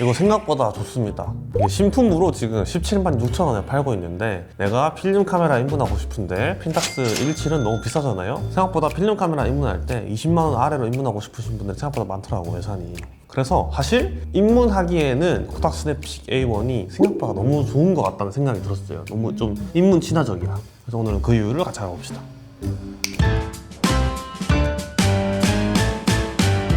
이거 생각보다 좋습니다. 이게 신품으로 지금 17만 6천 원에 팔고 있는데 내가 필름 카메라 입문하고 싶은데 핀탁스 17은 너무 비싸잖아요. 생각보다 필름 카메라 입문할 때 20만 원 아래로 입문하고 싶으신 분들 생각보다 많더라고 예산이. 그래서 사실 입문하기에는 코닥 스냅픽 A1이 생각보다 너무 좋은 것 같다는 생각이 들었어요. 너무 좀 입문 친화적이야. 그래서 오늘은 그 이유를 같이 알아봅시다.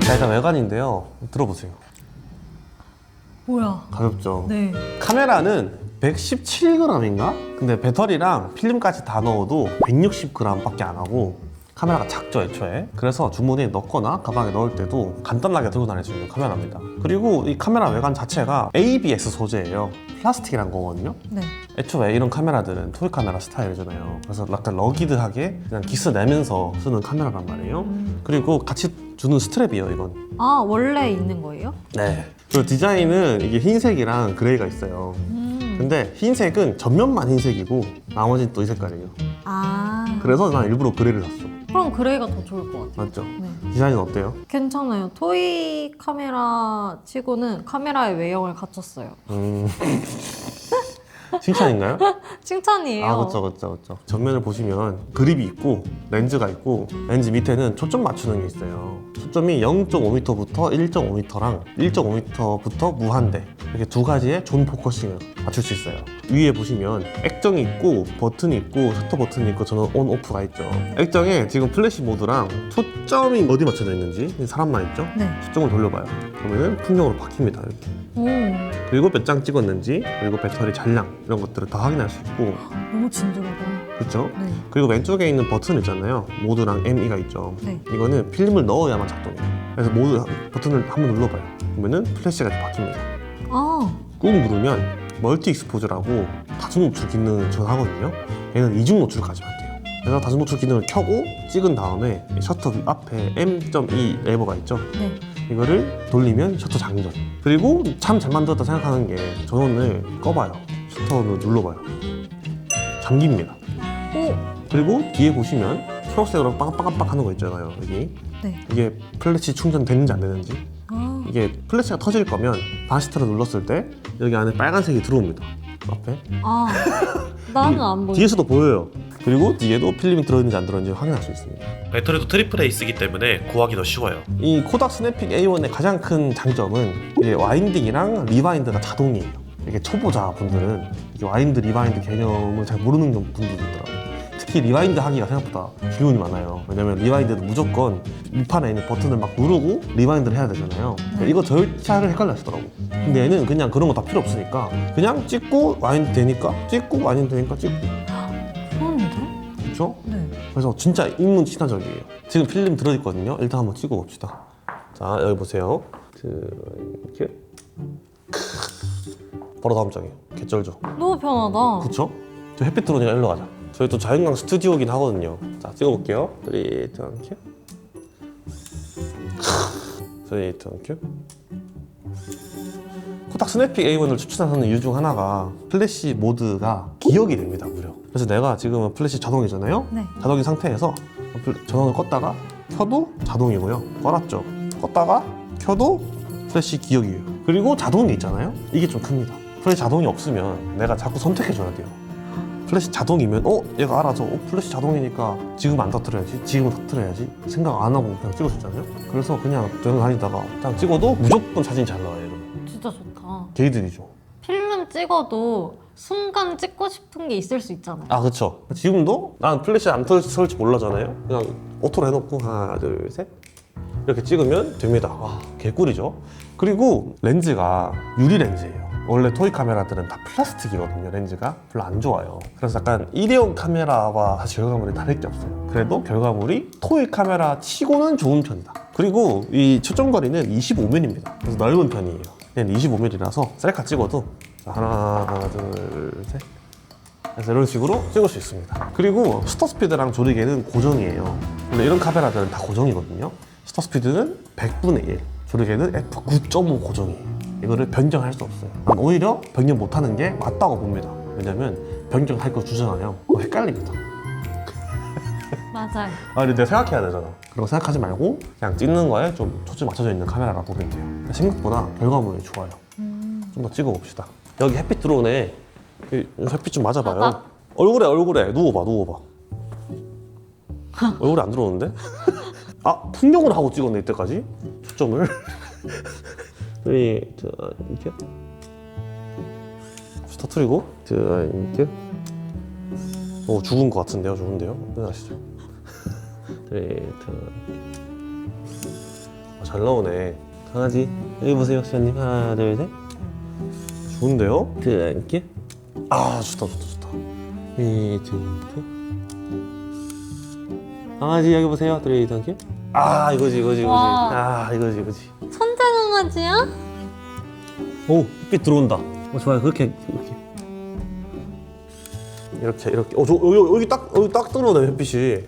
자 일단 외관인데요. 들어보세요. 뭐야? 가볍죠. 네. 카메라는 117g인가? 근데 배터리랑 필름까지 다 넣어도 160g밖에 안 하고 카메라가 작죠 애초에 그래서 주머니에 넣거나 가방에 넣을 때도 간단하게 들고 다닐 수 있는 카메라입니다 그리고 이 카메라 외관 자체가 ABS 소재예요 플라스틱이란 거거든요 네. 애초에 이런 카메라들은 토이 카메라 스타일이잖아요 그래서 약간 러기드하게 그냥 기스 내면서 쓰는 카메라란 말이에요 그리고 같이 주는 스트랩이에요 이건 아 원래 있는 거예요? 네. 그 디자인은 이게 흰색이랑 그레이가 있어요. 음. 근데 흰색은 전면만 흰색이고 나머지는 또 이 색깔이에요. 아. 그래서 난 일부러 그레이를 샀어. 그럼 그레이가 더 좋을 것 같아. 맞죠? 네. 디자인은 어때요? 괜찮아요. 토이 카메라 치고는 카메라의 외형을 갖췄어요. 음. 칭찬인가요? 칭찬이에요. 아, 그쵸, 그쵸, 그쵸. 전면을 보시면 그립이 있고, 렌즈가 있고, 렌즈 밑에는 초점 맞추는 게 있어요. 초점이 0.5m부터 1.5m랑 1.5m부터 무한대. 이렇게 두 가지의 존 포커싱을 맞출 수 있어요. 위에 보시면 액정이 있고, 버튼이 있고, 셔터 버튼이 있고, 저는 온, 오프가 있죠. 액정에 지금 플래시 모드랑 초점이 어디 맞춰져 있는지, 사람만 있죠? 네. 초점을 돌려봐요. 그러면은 풍경으로 바뀝니다, 이렇게. 오. 그리고 몇 장 찍었는지, 그리고 배터리 잔량, 이런 것들을 다 확인할 수 있고, 너무 진중하다. 그렇죠? 네. 그리고 왼쪽에 있는 버튼 있잖아요. 모드랑 ME가 있죠. 네. 이거는 필름을 넣어야만 작동해요. 그래서 모드 버튼을 한번 눌러봐요. 그러면은 플래시가 바뀝니다. 아. 꾹 누르면 멀티 익스포즈라고 다중 노출 기능을 전하거든요. 얘는 이중 노출까지만 돼요. 그래서 다중 노출 기능을 켜고 찍은 다음에 이 셔터 위 앞에 M.2 레버가 있죠. 네. 이거를 돌리면 셔터 장전. 그리고 참 잘 만들었다 생각하는 게 전원을 꺼봐요. 셔터를 눌러봐요. 잠깁니다. 오. 그리고 뒤에 보시면 초록색으로 빵빵빵 하는 거 있잖아요 여기 네. 이게 플래시 충전되는지 안 되는지 아. 이게 플래시가 터질 거면 바시트를 눌렀을 때 여기 안에 빨간색이 들어옵니다 앞에 아. 나는 안 보여. 뒤에서도 보여요 그리고 뒤에도 필름이 들어있는지 안 들어있는지 확인할 수 있습니다. 배터리도 트리플 A 쓰기 때문에 구하기 더 쉬워요. 이 코닥 스냅픽 A1의 가장 큰 장점은 이게 와인딩이랑 리바인드가 자동이에요. 이게 초보자 분들은 와인드 리바인드 개념을 잘 모르는 분들도 있더라고요. 특히 리와인드 하기가 생각보다 기운이 많아요. 왜냐면 리와인드는 무조건 밑판에 있는 버튼을 막 누르고 리와인드를 해야 되잖아요. 네. 이거 절차를 헷갈려 하시더라고. 근데 얘는 그냥 그런 거 다 필요 없으니까 그냥 찍고 와인드 되니까 찍고 와인드 되니까 찍고 그렇죠? 네. 그래서 진짜 입문 친화적이에요. 지금 필름 들어있거든요. 일단 한번 찍어 봅시다. 자 여기 보세요. 이렇게 바로 다음 장이에요. 개쩔죠. 너무 편하다. 그쵸? 저 햇빛 들어오니까 일로 가자. 저희 또 자연광 스튜디오긴 하거든요. 자 찍어볼게요. 3, 2, 1, 큐. 3, 2, 1, 큐. 코닥 스냅픽 A1을 추천하는 이유 중 하나가 플래시 모드가 기억이 됩니다 무려. 그래서 내가 지금은 플래시 자동이잖아요? 네. 자동인 상태에서 플- 전원을 껐다가 켜도 자동이고요. 꺼놨죠. 껐다가 켜도 플래시 기억이에요. 그리고 자동이 있잖아요? 이게 좀 큽니다. 플래시 자동이 없으면 내가 자꾸 선택해줘야 돼요. 플래시 자동이면 어? 얘가 알아서 어, 플래시 자동이니까 지금 안 터뜨려야지 지금은 터뜨려야지 생각 안 하고 그냥 있잖아요? 그래서 그냥 여행 다니다가 그냥 찍어도 무조건 사진이 잘 나와요 이러면. 진짜 좋다. 게이들이죠. 필름 찍어도 순간 찍고 싶은 게 있을 수 있잖아요. 아 그쵸. 지금도? 난 플래시 안 설지 몰라잖아요. 그냥 오토로 해놓고 하나 둘 셋. 이렇게 찍으면 됩니다. 와 개꿀이죠. 그리고 렌즈가 유리 렌즈예요. 원래 토이 카메라들은 다 플라스틱이거든요 렌즈가. 별로 안 좋아요. 그래서 약간 일회용 카메라와 결과물이 다를 게 없어요. 그래도 결과물이 토이 카메라 치고는 좋은 편이다. 그리고 이 초점거리는 25mm입니다. 그래서 넓은 편이에요. 얘는 25mm라서 셀카 찍어도 자, 하나 둘 셋 그래서 이런 식으로 찍을 수 있습니다. 그리고 슈터 스피드랑 조리개는 고정이에요. 원래 이런 카메라들은 다 고정이거든요. 슈터 스피드는 100분의 1, 조리개는 f9.5 고정이에요. 이거를 변경할 수 없어요. 난 오히려 변경 못하는 게 맞다고 봅니다. 왜냐면 변경할 거 주잖아요. 헷갈립니다. 맞아요. 아, 근데 내가 생각해야 되잖아. 그런 거 생각하지 말고 그냥 찍는 거에 좀 초점 맞춰져 있는 카메라라 보면 돼요. 생각보다 결과물이 좋아요. 음. 좀더 찍어봅시다. 여기 햇빛 들어오네. 그 햇빛 좀 맞아봐요. 맞아. 얼굴에 얼굴에 누워봐 누워봐. 얼굴에 안 들어오는데? 아 풍경을 하고 찍었네 이때까지 초점을. 우리 저 이렇게 터트리고 저 이렇게. 오 죽은 것 같은데요 죽은데요? 네 아시죠? 네, 저... 아, 잘 나오네. 강아지 여기 보세요, 시아님 하나, 둘, 셋. 좋은데요? 이렇게. 아 좋다, 좋다, 좋다. 이, 둘, 셋. 강아지 여기 보세요, 둘, 이렇게. 아 이거지, 이거지, 이거지. 와. 아 이거지, 이거지. 천재 강아지야? 오, 햇빛 들어온다. 어 좋아요, 그렇게 이렇게. 이렇게 이렇게. 어, 저 여기 여기 딱 여기 딱 들어오네 햇빛이.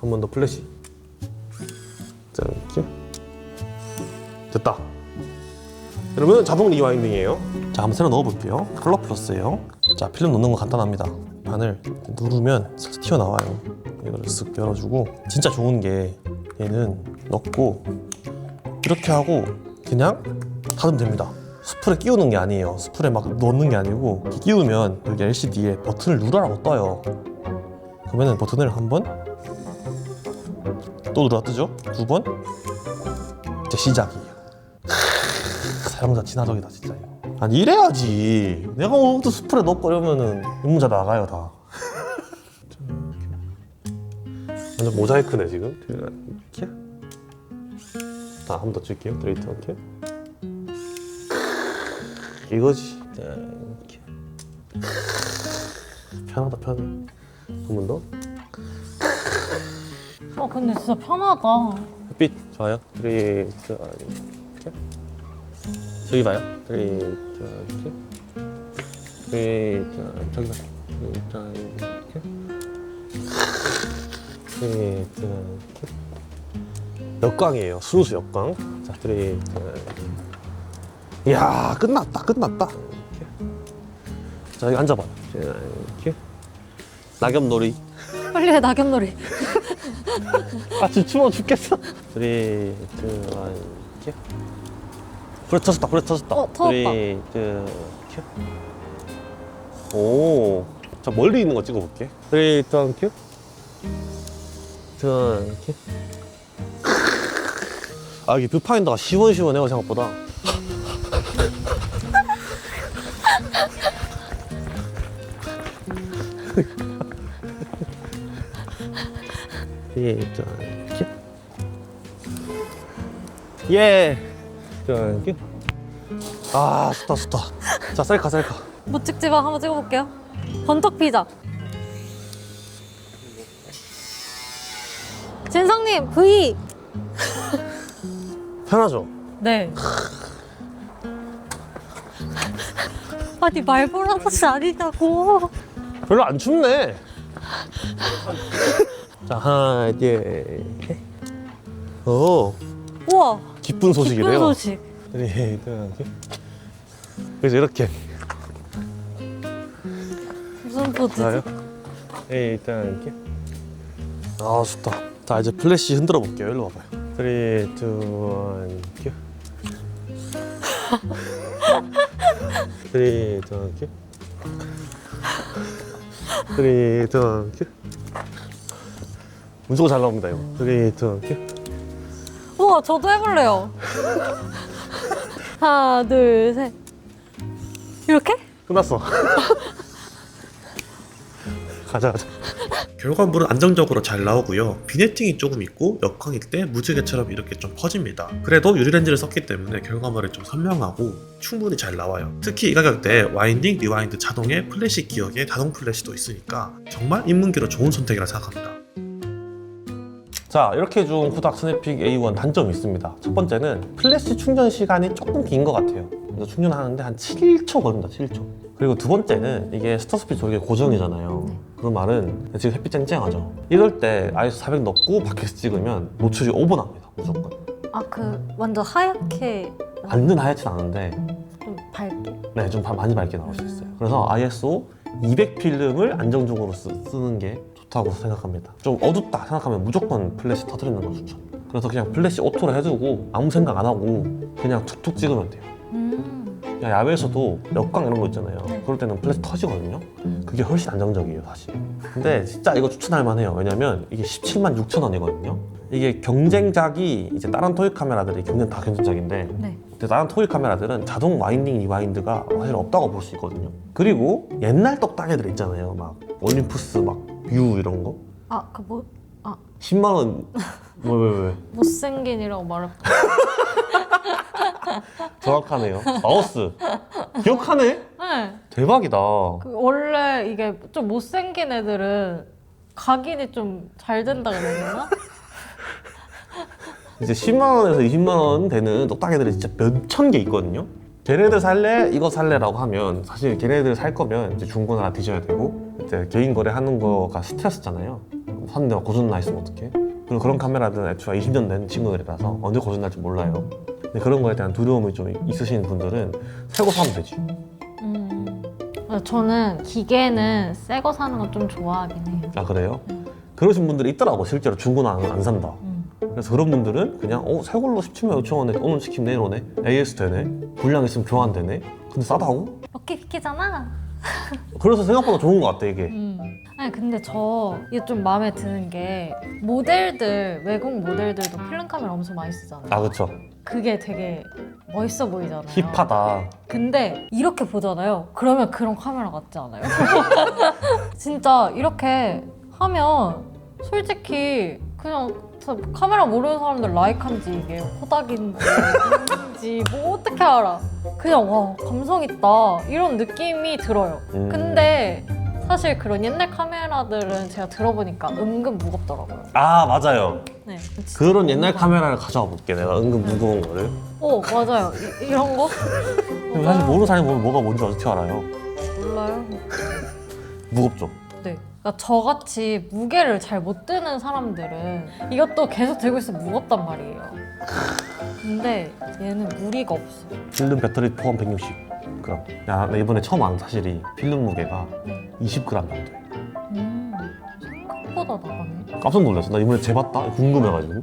한 번 더 플래시. 자 이렇게. 됐다. 여러분 자동 리와인딩이에요. 자 한번 새로 넣어볼게요. 컬러 플러스예요. 자 필름 넣는 거 간단합니다. 바늘 누르면 슬슬 튀어나와요. 이거를 쓱 열어주고 진짜 좋은 게 얘는 넣고 이렇게 하고 그냥 닫으면 됩니다. 스프레 끼우는 게 아니에요. 스프레 막 넣는 게 아니고 끼우면 여기 LCD에 버튼을 누르라고 떠요. 그러면은 버튼을 한 번, 또 누르다 뜨죠? 두 번, 이제. 크으, 사용자 친화적이다 진짜 이거. 아니 이래야지. 내가 오늘부터 스프레 넣고 이러면은 입문자 나가요 다. 완전 모자이크네 지금. 이렇게. 자, 한 번더 찍게요. 드레이트 이렇게. 이거지. 자, 이렇게. 편하다, 편해. 한 번 더. 어 근데 진짜 편하다. 햇빛 좋아요. 드레이트. 저기 봐요. 드레이트 이렇게. 드레이트 저기 봐요. 드레이트 이렇게. 드레이트 이렇게. 역광이에요. 순수 역광. 자, 드레이트. 이야, 끝났다, 끝났다. 이렇게. 자, 여기 앉아봐. 자, 이렇게. 낙엽놀이. 빨리 해 낙엽놀이. 아, 지금 추워 죽겠어. 드레이트, 이렇게. 불에 터졌다, 불에 터졌다. 어, 터졌다. 드레이트, 이렇게. 오. 자, 멀리 있는 거 찍어볼게. 드레이트, 이렇게. 자, 이렇게. 아, 이게 뷰파인더가 시원시원해요, 생각보다. 예. 예. 자, 이렇게. 아, 좋다, 좋다. 자, 셀카, 셀카. 못 찍지만 한번 찍어볼게요. 번떡 피자. 진성님 V. 편하죠? 네. 아니 말보라듯이 아니냐고. 별로 안 춥네. 자, 하나, 둘, 셋. 오, 우와. 기쁜 소식이래요. 기쁜 소식. 네, 이렇게. 그래서 이렇게. 무슨 포즈지? 네, 일단 이렇게. 아, 좋다. 자, 이제 플래시 흔들어 볼게요. 일로 와봐요. 3, 2, 1, 큐. 3, 2, 1, 큐. 3, 2, 1, 큐. 무조건 잘 나옵니다, 이거. 3, 2, 1, 큐. 우와 저도 해볼래요. 하나 둘 셋. 이렇게? 끝났어. 가자 가자. 결과물은 안정적으로 잘 나오고요. 비네팅이 조금 있고 역광일 때 무지개처럼 이렇게 좀 퍼집니다. 그래도 유리렌즈를 썼기 때문에 결과물이 좀 선명하고 충분히 잘 나와요. 특히 이 가격대에 와인딩, 리와인드 자동의 플래시 기억에 자동 플래시도 있으니까 정말 입문기로 좋은 선택이라 생각합니다. 자 이렇게 준 코닥 스냅픽 A1 단점이 있습니다. 첫 번째는 플래시 충전 시간이 조금 긴 것 같아요. 그래서 충전하는데 한 7초 걸립니다 7초. 그리고 두 번째는 이게 스터스피 조이게 고정이잖아요. 그런 말은 지금 햇빛 쨍쨍하죠? 이럴 때 ISO 400 넣고 밖에서 찍으면 노출이 오버납니다 무조건. 아 그 완전 하얗게. 완전 하얗진 않은데 좀 밝게. 네, 좀 바- 많이 밝게 나올 수 있어요. 그래서 ISO 200 필름을 안정적으로 쓰, 는게 좋다고 생각합니다. 좀 어둡다 생각하면 무조건 플래시 터트리는 거 추천. 그래서 그냥 플래시 오토로 해두고 아무 생각 안 하고 그냥 툭툭 찍으면 돼요. 음. 그냥 야외에서도 역광 이런 거 있잖아요. 네. 그럴 때는 플래시 터지거든요. 그게 훨씬 안정적이에요, 사실. 근데 진짜 이거 추천할 만해요. 왜냐면 이게 17만 6천 원이거든요. 이게 경쟁작이 이제 다른 토익 카메라들이 경쟁 다 경쟁작인데 네. 근데 다른 토익 카메라들은 자동 와인딩 리와인드가 사실 없다고 볼 수 있거든요. 그리고 옛날 떡딱이들 있잖아요. 막 올림푸스 막 뷰 이런 거. 아, 그 뭐, 아, 10만 원. 왜, 왜, 왜? 못생긴이라고 말할 정확하네요. 마우스. 기억하네? 네. 대박이다. 그 원래 이게 좀 못생긴 애들은 각인이 좀 잘 된다 되나? 이제 10만 원에서 20만 원 되는 똑딱이들이 진짜 몇 천 개 있거든요. 걔네들 살래? 이거 살래라고 하면 사실 걔네들 살 거면 이제 중고나라 뒤져야 되고 이제 개인 거래하는 거가 스트레스잖아요. 샀는데 막 고장 나 있으면 어떡해? 그리고 그런 카메라들은 애초에 20년 된 친구들이라서 언제 고장 날지 몰라요. 근데 그런 거에 대한 두려움이 좀 있으신 분들은 새거 사면 되지. 음. 저는 기계는 새 거 사는 거 좀 좋아하긴 해요. 아 그래요? 그러신 분들이 있더라고 실제로 중고나라 안 산다. 음. 그래서 그런 분들은 그냥 어 새 걸로 17만 5천 원에 오늘 시키면 내일 오네 AS 되네 불량 있으면 교환되네 근데 싸다고? 어깨 비키잖아. 그래서 생각보다 좋은 것 같아 이게 음. 아니 근데 저 이게 좀 마음에 드는 게 모델들 외국 모델들도 필름 카메라 엄청 많이 쓰잖아요. 아 그쵸 그게 되게 멋있어 보이잖아요. 힙하다 근데 이렇게 보잖아요. 그러면 그런 카메라 같지 않아요? 진짜 이렇게 하면 솔직히 그냥 저 카메라 모르는 사람들 라이카인지 이게 코닥인지 뭐 어떻게 알아? 그냥 와 감성 있다 이런 느낌이 들어요. 음. 근데 사실 그런 옛날 카메라들은 제가 들어보니까 은근 무겁더라고요. 아 맞아요 네. 그런 옛날 카메라를 가져와 볼게 내가 은근 무거운 거를 오 맞아요. 이, 이런 거? 근데 사실 모르는 사람이 보면 뭐가 뭔지 어떻게 알아요 몰라요. 무겁죠 네. 그러니까 저같이 무게를 잘 못 드는 사람들은 이것도 계속 들고 있으면 무겁단 말이에요. 근데 얘는 무리가 없어. 필름 배터리 포함 160g 야, 나 이번에 처음 아는 사실이 필름 무게가 20g 정도 돼 음, 생각보다 나가네. 깜짝 놀랐어 나 이번에 재봤다 궁금해가지고